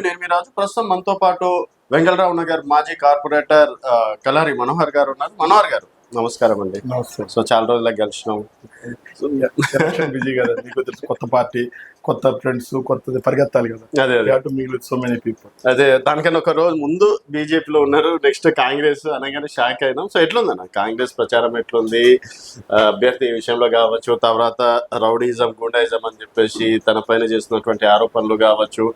నేను మీ రాజు. ప్రస్తుతం మనతో పాటు వెంగళరావు నగర్ మాజీ కార్పొరేటర్ ఆ, కలారి మనోహర్ గారు ఉన్నారు. మనోహర్ గారు నమస్కారం అండి. సో చాలా కలిసినాం ఎలక్షన్ బిజీ కొత్త పార్టీ కొత్త ఫ్రెండ్స్ కొత్తది పరిగెత్తాలి కదా. అదే అదే. సో మెనీ పీపుల్ అదే దానికన్నా ఒక రోజు ముందు బీజేపీలో ఉన్నారు నెక్స్ట్ కాంగ్రెస్ అనగానే షాక్ అయినాం. సో ఎట్లుందన్న? కాంగ్రెస్ ప్రచారం ఎట్లుంది? అభ్యర్థి విషయంలో కావచ్చు తర్వాత రౌడీజం గుండాయిజం అని చెప్పేసి తన పైన చేస్తున్నటువంటి ఆరోపణలు కావచ్చు.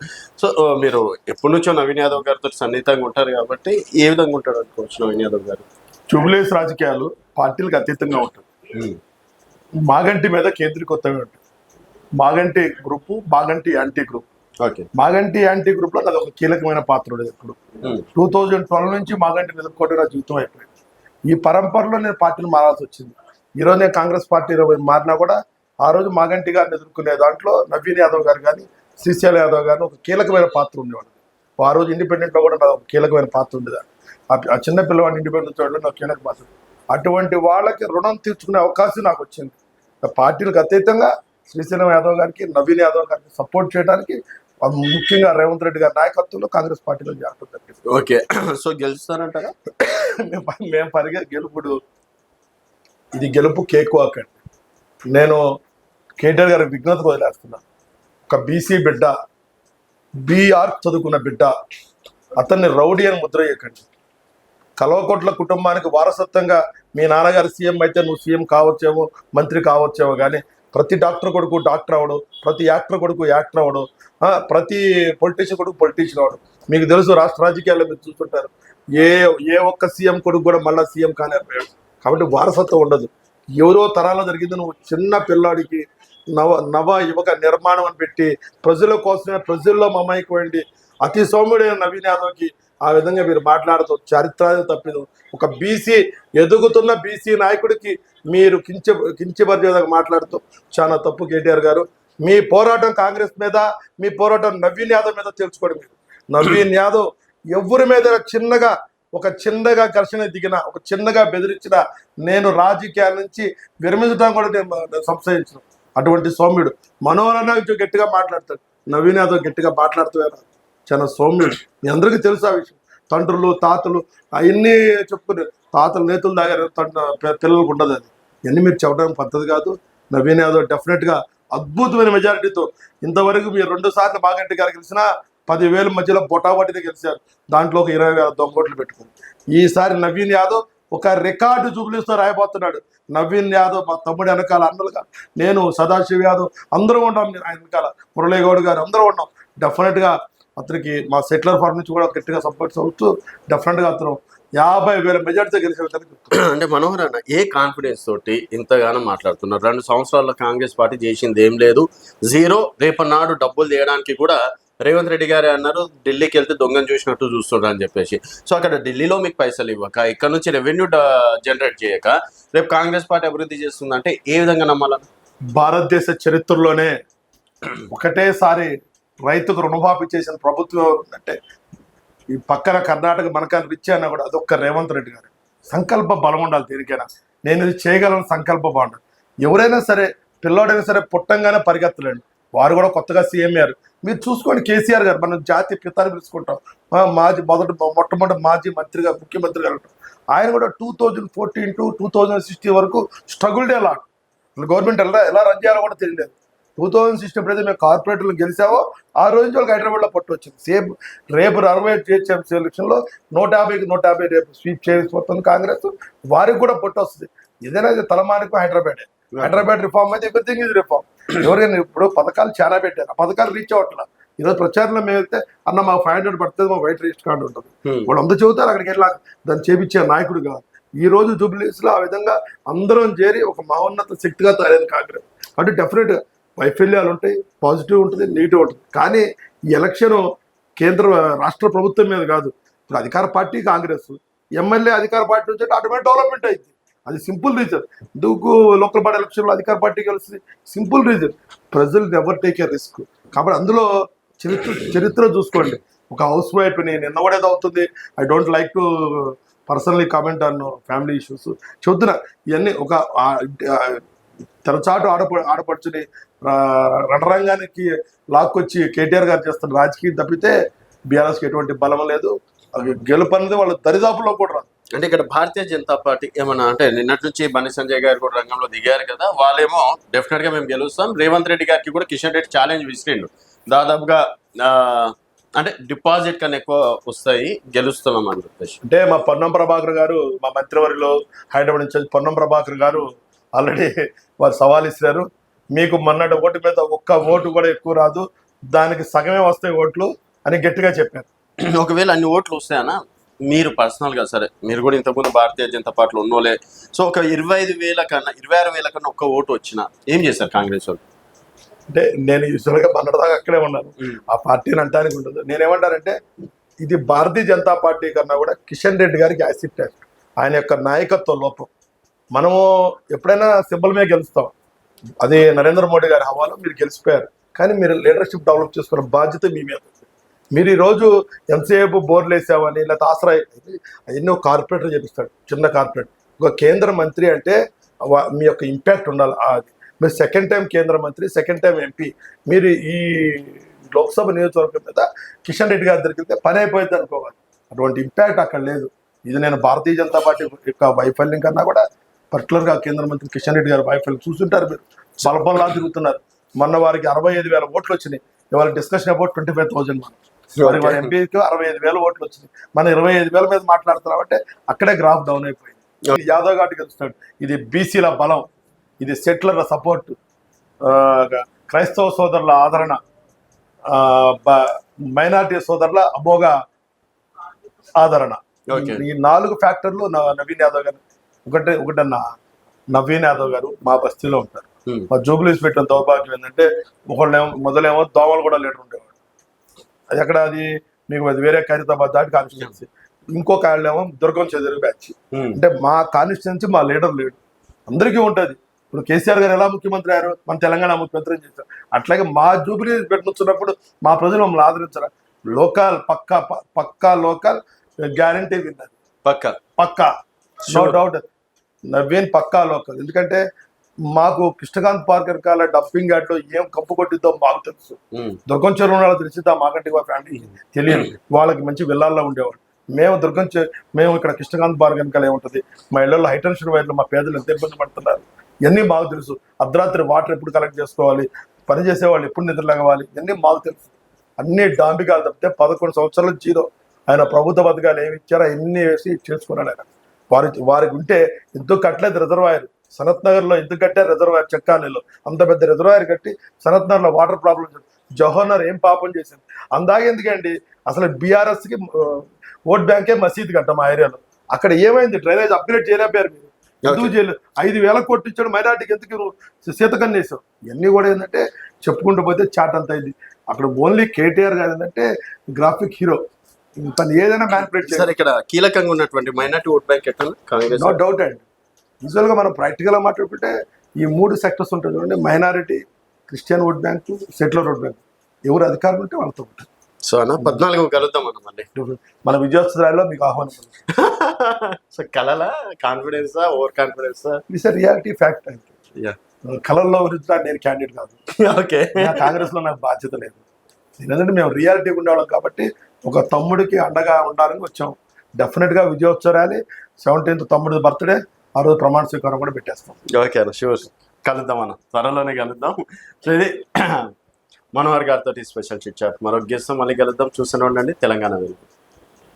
సో మీరు ఎప్పటి నుంచో నవీన్ యాదవ్ గారితో సన్నిహితంగా ఉంటారు కాబట్టి ఏ విధంగా ఉంటాడు అనుకోవచ్చు నవీన్ యాదవ్ గారు? జూబ్లీస్ రాజకీయాలు పార్టీలకు అతీతంగా ఉంటుంది మాగంటి మీద కేంద్రీకృతమే ఉంటుంది Maganti group Maganti anti group. Okay. Maganti anti గ్రూప్లో అది ఒక కీలకమైన పాత్ర ఉండేది ఇప్పుడు టూ థౌజండ్ ట్వెల్వ్ నుంచి మాగంటి నిలుపుకోవడం నా జీవితం అయిపోయింది. ఈ పరంపరలో నేను పార్టీని మారాల్సి వచ్చింది. ఈరోజు నేను కాంగ్రెస్ పార్టీలో మారినా కూడా ఆ రోజు మాగంటి గారిని ఎదుర్కొనే దాంట్లో నవీన్ యాదవ్ గారు కానీ శ్రీశైల యాదవ్ గారిని ఒక కీలకమైన పాత్ర ఉండేవాడు ఆ రోజు ఇండిపెండెంట్లో కూడా నాకు ఒక కీలకమైన పాత్ర ఉండేది. ఆ- చిన్న పిల్లవాడిని ఇండిపెండెంట్ చూడడం నాకు కీలక పాత్ర. అటువంటి వాళ్ళకి రుణం తీర్చుకునే అవకాశం నాకు వచ్చింది. పార్టీలకు అతీతంగా శ్రీశైలం యాదవ్ గారికి నవీన్ యాదవ్ గారికి సపోర్ట్ చేయడానికి ముఖ్యంగా రేవంత్ రెడ్డి గారి నాయకత్వంలో కాంగ్రెస్ పార్టీలో జరిగింది ఓకే. సో గెలుస్తారంటారా? మేము పరిగే గెలుపుడు ఇది గెలుపు కేక్ వాక్ అండి. నేను కేటీఆర్ గారి విఘ్నతకు వదిలేస్తున్నాను ఒక బీసీ బిడ్డ బీఆర్ చదువుకున్న బిడ్డ అతన్ని రౌడీ అని ముద్ర చేయకండి కల్వకోట్ల కుటుంబానికి వారసత్వంగా మీ నాన్నగారు సీఎం అయితే నువ్వు సీఎం కావచ్చేమో మంత్రి కావచ్చేమో కానీ ప్రతి డాక్టర్ కొడుకు డాక్టర్ అవడు ప్రతి యాక్టర్ కొడుకు యాక్టర్ అవడు ప్రతి పొలిటీషియన్ కొడుకు పొలిటీషియన్ అవడు. మీకు తెలుసు రాష్ట్ర రాజకీయాల్లో మీరు చూస్తుంటారు. ఏ ఏ ఒక్క సీఎం కొడుకు కూడా మళ్ళీ సీఎం కానే కాబట్టి వారసత్వం ఉండదు. ఎవరో తరాల్లో జరిగింది నువ్వు చిన్న పిల్లాడికి నవ నవ యువక నిర్మాణం అని పెట్టి ప్రజల కోసమే ప్రజల్లో మమైపోయింది అతి సౌమ్యుడైన నవీన్ యాదవ్కి ఆ విధంగా మీరు మాట్లాడుతూ చారిత్రాన్ని తప్పిదు ఒక బీసీ ఎదుగుతున్న బీసీ నాయకుడికి మీరు కించ కించపరిచేదాకా మాట్లాడుతూ చాలా తప్పు కేటీఆర్ గారు. మీ పోరాటం కాంగ్రెస్ మీద మీ పోరాటం నవీన్ యాదవ్ మీద తెలుసుకోండి మీరు. నవీన్ యాదవ్ ఎవరి మీద చిన్నగా ఒక చిన్నగా ఘర్షణ దిగిన ఒక చిన్నగా బెదిరించిన నేను రాజకీయాల నుంచి విరమించడం కూడా నేను సంశయించిన. అటువంటి సౌమ్యుడు మనోహరణ గట్టిగా మాట్లాడతాడు. నవీన్ యాదవ్ గట్టిగా మాట్లాడుతూ చాలా సౌమ్యుడు మీ అందరికీ తెలుసు ఆ విషయం. తండ్రులు తాతలు అవన్నీ చెప్పుకునే తాతలు నేతలు దాగారు పిల్లలకు ఉండదు అది. ఇవన్నీ మీరు చెప్పడానికి పద్ధతి కాదు. నవీన్ యాదవ్ డెఫినెట్గా అద్భుతమైన మెజారిటీతో ఇంతవరకు మీరు రెండు సార్లు బాగంటి గారు గెలిచినా పదివేల మధ్యలో బొటాబొటిగా గెలిచారు. దాంట్లో ఒక ఇరవై వేల దొంగోట్లు పెట్టుకుంది ఈసారి నవీన్ యాదవ్ ఒక రికార్డు జూబ్లీస్తో రాయబోతున్నాడు. నవీన్ యాదవ్ మా తమ్ముడు వెనకాల అన్నలుగా నేను సదాశివ్ యాదవ్ అందరూ ఉన్నాం. ఆయన వెనకాల మురళీగౌడ్ గారు అందరూ ఉన్నాం. డెఫినెట్గా అతనికి మా సెటిలర్ ఫార్మ్ నుంచి కూడా గట్టిగా సపోర్ట్ అవుతూ డెఫినెట్గా అతను యాభై వేల మెజార్టీతో గెలిచే విధంగా చెప్తున్నాను. అంటే మనోహర్ అన్న ఏ కాన్ఫిడెన్స్ తోటి ఇంతగానో మాట్లాడుతున్నారు? రెండు సంవత్సరాల్లో కాంగ్రెస్ పార్టీ చేసింది ఏం లేదు. జీరో రేపన్నాడు డబ్బులు తీయడానికి కూడా రేవంత్ రెడ్డి గారే అన్నారు ఢిల్లీకి వెళ్తే దొంగను చూసినట్టు చూస్తుండ్రు అని చెప్పేసి. సో అక్కడ ఢిల్లీలో మీకు పైసలు ఇవ్వక ఇక్కడ నుంచి రెవెన్యూ జనరేట్ చేయక రేపు కాంగ్రెస్ పార్టీ అభివృద్ధి చేస్తుందంటే ఏ విధంగా నమ్మాలని భారతదేశ చరిత్రలోనే ఒకటేసారి రైతుకు రుణమాఫీ చేసిన ప్రభుత్వం అంటే ఈ పక్కన కర్ణాటక మనకాన్ని రిచ్ అన్న కూడా అదొక్క రేవంత్ రెడ్డి గారు. సంకల్ప బలం ఉండాలి దేనికైనా. నేను ఇది చేయగలను సంకల్ప బాగుండాలి ఎవరైనా సరే పిల్లోడైనా సరే పుట్టంగానే పరిగెత్తలేండి. వారు కూడా కొత్తగా సీఎం అయ్యారు. మీరు చూసుకోండి కేసీఆర్ గారు మనం జాతీయ పితాన్ని పిలుచుకుంటాం. మాజీ మొదటి మొట్టమొదటి మాజీ మంత్రిగా ముఖ్యమంత్రి గారు ఆయన కూడా two thousand fourteen to two thousand sixty వరకు స్ట్రగుల్డ్ ఎలా గవర్నమెంట్ ఎలా ఎలా రన్ చేయాలో కూడా తెలియలేదు. టూ థౌజండ్ సిక్స్టీ ఎప్పుడైతే మేము కార్పొరేటర్లు గెలిచావో ఆ రోజు నుంచి వాళ్ళకి హైదరాబాద్లో పట్టు వచ్చింది. సేమ్ రేపు అరవై జిహెచ్ఎం ఎలక్షన్లో నూట యాభైకి నూట యాభై రేపు స్వీప్ చేయకపోతుంది కాంగ్రెస్ వారికి కూడా పట్టు వస్తుంది. ఏదైనా తలమానికం హైదరాబాద్. హైదరాబాద్ రిఫార్మ్ అయితే ఎవ్రీథింగ్ ఇది రిఫార్మ్ ఎవరైనా ఇప్పుడు పథకాలు చాలా పెట్టారు. ఆ పథకాలు రీచ్ అవ్వట్లేదు ఈరోజు ప్రచారంలో మేమైతే అన్న మా ఫైవ్ హండ్రెడ్ పడుతుంది మా వైట్ రిజిస్టర్ కార్డు ఉంటుంది. వాళ్ళు అందరూ చెబుతారు అక్కడికి వెళ్ళి దాన్ని చేపించే నాయకుడు కాదు. ఈ రోజు జూబ్లీస్లో ఆ విధంగా అందరం చేరి ఒక మహోన్నత శక్తిగా తయారైంది కాంగ్రెస్. అంటే డెఫినెట్ వైఫల్యాలు ఉంటాయి పాజిటివ్ ఉంటుంది నెగిటివ్ ఉంటుంది. కానీ ఈ ఎలక్షన్ కేంద్ర రాష్ట్ర ప్రభుత్వం మీద కాదు. ఇప్పుడు అధికార పార్టీ కాంగ్రెస్ ఎమ్మెల్యే అధికార పార్టీ నుంచి ఆటోమేటిక్ డెవలప్మెంట్ అయింది. అది సింపుల్ రీజన్ ఎందుకు లోకల్ బాడీ ఎలక్షన్లో అధికార పార్టీ కలిసి సింపుల్ రీజన్ ప్రజలు ఎవర్ టేక్ ఏ రిస్క్ కాబట్టి అందులో చరిత్ర చరిత్ర చూసుకోండి. ఒక హౌస్ వైఫ్ నేను ఎన్నవడేది అవుతుంది. I don't like to personally comment on family issues చెబుతున్నా ఇవన్నీ ఒక తెరచాటు ఆడప ఆడపడుచుని రణరంగానికి లాక్కొచ్చి కేటీఆర్ గారు చేస్తున్న రాజకీయం తప్పితే బీఆర్ఎస్కి ఎటువంటి బలం లేదు. గెలుపు అనేది వాళ్ళ దరిదాపులో కూడా రాదు. అంటే ఇక్కడ భారతీయ జనతా పార్టీ ఏమన్నా అంటే నిన్నటి నుంచి బండి సంజయ్ గారు కూడా రంగంలో దిగారు కదా వాళ్ళేమో డెఫినెట్గా మేము గెలుస్తాం. రేవంత్ రెడ్డి గారికి కూడా కిషన్ రెడ్డి ఛాలెంజ్ విసిరిండు. దాదాపుగా అంటే డిపాజిట్ కన్నా ఎక్కువ వస్తాయి గెలుస్తున్నాం అని చెప్పేసి. అంటే మా పొన్నం ప్రభాకర్ గారు మా మంత్రివర్యులు హైదరాబాద్ నుంచి పొన్నం ప్రభాకర్ గారు ఆల్రెడీ వారు సవాల్ ఇస్తారు మీకు మొన్నటి ఓటు మీద ఒక్క ఓటు కూడా ఎక్కువ రాదు. దానికి సగమే వస్తాయి ఓట్లు అని గట్టిగా చెప్పారు. ఒకవేళ అన్ని ఓట్లు వస్తాయనా మీరు పర్సనల్గా సరే మీరు కూడా ఇంతకుముందు భారతీయ జనతా పార్టీలో ఉన్నోలే సో ఒక ఇరవై ఐదు వేల కన్నా ఇరవై ఆరు వేల కన్నా ఒక్క ఓటు వచ్చినా ఏం చేశారు కాంగ్రెస్ వాళ్ళు? అంటే నేను యూజువల్గా మొన్నటిదాకా అక్కడే ఉన్నాను. ఆ పార్టీని అంటానికి ఉండదు. నేనేమంటానంటే ఇది భారతీయ జనతా పార్టీ కన్నా కూడా కిషన్ రెడ్డి గారికి యాసిడ్ ఆయన యొక్క నాయకత్వ లోపం. మనము ఎప్పుడైనా సింబల్ మీద గెలుస్తాం. అది నరేంద్ర మోడీ గారి హవాలో మీరు గెలిచిపోయారు. కానీ మీరు లీడర్షిప్ డెవలప్ చేసుకున్న బాధ్యత మీ మీద మీరు ఈరోజు ఎంతసేపు బోర్లు వేసామని లేకపోతే ఆసరా ఎన్నో కార్పొరేటర్ చేపిస్తాడు చిన్న కార్పొరేట్ ఒక కేంద్ర మంత్రి అంటే మీ యొక్క ఇంపాక్ట్ ఉండాలి. అది మీరు సెకండ్ టైం కేంద్ర మంత్రి సెకండ్ టైం ఎంపీ మీరు ఈ లోక్సభ నియోజకవర్గం మీద కిషన్ రెడ్డి గారి దొరికితే పని అయిపోయింది అనుకోవాలి. అటువంటి ఇంపాక్ట్ అక్కడ లేదు. ఇది నేను భారతీయ జనతా పార్టీ యొక్క వైఫల్యం కన్నా కూడా పర్టికులర్గా కేంద్ర మంత్రి కిషన్ రెడ్డి గారి వైఫల్యం చూస్తుంటారు మీరు. బలబల్లా తిరుగుతున్నారు. మొన్న వారికి అరవై ఐదు వేల ఓట్లు వచ్చినాయి. ఇవాళ discussion about twenty five thousand మరి మన ఎంపీకి అరవై ఐదు వేల ఓట్లు వచ్చినాయి. మన ఇరవై ఐదు వేల మీద మాట్లాడుతున్నాం అంటే అక్కడే గ్రాఫ్ డౌన్ అయిపోయింది. యాదవ్ ఘాట్ గెలుస్తాడు. ఇది బీసీల బలం. ఇది సెటిలర్ల సపోర్ట్ క్రైస్తవ సోదరుల ఆదరణ. మైనార్టీ సోదరుల అమోఘ ఆదరణ. ఈ నాలుగు ఫ్యాక్టర్లు నవీన్ యాదవ్ గారు ఒకటే ఒకటన్నా నవీన్ యాదవ్ గారు మా బస్తీలో ఉంటారు. మా జూబులీస్ పెట్టిన దౌర్భాగ్యం ఏంటంటే ఒకళ్ళేమో మొదలేమో దోమలు కూడా లీడర్ ఉండేవాడు అది ఎక్కడ అది మీకు అది వేరే ఖైరతాబాద్ దాటి కాన్స్టిట్యున్సీ. ఇంకొక వాళ్ళేమో దుర్గం చెదిరి బ్యాచ్. అంటే మా కాన్స్టిట్యున్సీ మా లీడర్ లేడు. అందరికీ ఉంటుంది. ఇప్పుడు కేసీఆర్ గారు ఎలా ముఖ్యమంత్రి అయ్యారు మన తెలంగాణ ముఖ్యమంత్రి అని చేశారు అట్లాగే మా జూబిలీ పెట్టినప్పుడు మా ప్రజలు మమ్మల్ని ఆదరించారు? లోకల్ పక్కా పక్కా లోకల్ గ్యారంటీ విన్నది. పక్క. పక్కా. నో. డౌట్ నవీన్ పక్కా లోకల్ ఎందుకంటే మాకు కృష్ణకాంత్ పార్క్ వెనకాల డబ్బింగ్ యార్డ్లో ఏం కంపు కొట్టిద్దో మాకు తెలుసు. ఉమ్. దుర్గం చెరువు వాళ్ళు తెలిసిద్దా? మాకంటే మా ఫ్యామిలీ తెలియదు. వాళ్ళకి మంచి విల్లాల్లో ఉండేవాళ్ళు. మేము దుర్గం చె మేము ఇక్కడ కృష్ణకాంత్ పార్క్ వెనకాల ఏముంటుంది? మా ఇళ్ళలో హైటెన్షన్ వైర్లు మా పేదలు ఎంత ఇబ్బంది పడుతున్నారు? ఇవన్నీ మాకు తెలుసు. అర్ధరాత్రి వాటర్ ఎప్పుడు కలెక్ట్ చేసుకోవాలి? పని చేసేవాళ్ళు ఎప్పుడు నిద్రలేగవాలి ఇవన్నీ మాకు తెలుసు. అన్ని డాంబికాలు తప్పితే పదకొండు సంవత్సరాలు జీరో. ఆయన ప్రభుత్వ పథకాలు ఏమి ఇచ్చారో అన్ని వేసి చేసుకున్నాడు ఆయన. వారి వారికి ఉంటే ఎందుకు కట్టలేదు రిజర్వాయర్. సనత్ నగర్లో ఎందుకు కట్టారు రిజర్వాయర్ చెక్కానీలో అంత పెద్ద రిజర్వాయర్ కట్టి సనత్ నగర్లో వాటర్ ప్రాబ్లం జవహర్లాల్ ఏం పాపం చేసింది? అందాక ఎందుకండి? అసలు బీఆర్ఎస్కి ఓట్ బ్యాంకే మసీద్ కట్ట మా ఏరియాలో. అక్కడ ఏమైంది? డ్రైనేజ్ అప్గ్రేడ్ చేయలేకపోయారు మీరు. ఎందుకు చేయలేదు? ఐదు వేల కోట్లు ఇచ్చాడు మైనార్టీకి ఎందుకు నువ్వు సీతకన్నేసావు ఇవన్నీ కూడా ఏంటంటే చెప్పుకుంటూ పోతే చాట్ అంతా ఇది అక్కడ ఓన్లీ కేటీఆర్ గారు ఏంటంటే గ్రాఫిక్ హీరో. తను ఏదైనా మ్యానిపులేట్ సార్ ఇక్కడ కీలకంగా ఉన్నటువంటి మైనార్టీ ఓట్ బ్యాంక్ ఎట్లా కాంగ్రెస్ నో డౌట్ అండి. యూజువల్గా మనం ప్రాక్టికల్గా మాట్లాడుకుంటే ఈ మూడు సెక్టర్స్ ఉంటుంది చూడండి. Minority Christian vote bank settler vote bank. ఎవరు అధికారులు ఉంటే వాళ్ళతో ఉంటుంది సో అన్న పద్నాలుగు కలుద్దాం అన్న మళ్ళీ. మన విజయోత్సవాల్లో మీకు ఆహ్వానం. సో కలలా కాన్ఫిడెన్సా ఓవర్ కాన్ఫిడెన్సా ఇట్స్ రియాలిటీ ఫ్యాక్ట్ అంటే కళల్లో గురించి నేను క్యాండిడేట్ కాదు. ఓకే కాంగ్రెస్లో నాకు బాధ్యత లేదు. ఎందుకంటే మేము రియాలిటీ ఉండేవాళ్ళం కాబట్టి ఒక తమ్ముడికి అండగా ఉండాలని వచ్చాం. డెఫినెట్గా విజయోత్సవ ర్యాలీ సెవెంటీన్త్ తమ్ముడి బర్త్డే ఆ రోజు ప్రమాణ స్వీకారం కూడా పెట్టేస్తాం. ఓకే అన్న షూర్ కలుద్దాం అన్న త్వరలోనే కలుద్దాం. సో ఇది మనోహర్ గారితో స్పెషల్ చిట్ చాట్ మరో గెస్ట్ మళ్ళీ కలుద్దాం. చూస్తూనే ఉండండి. తెలంగాణ వెళ్ళి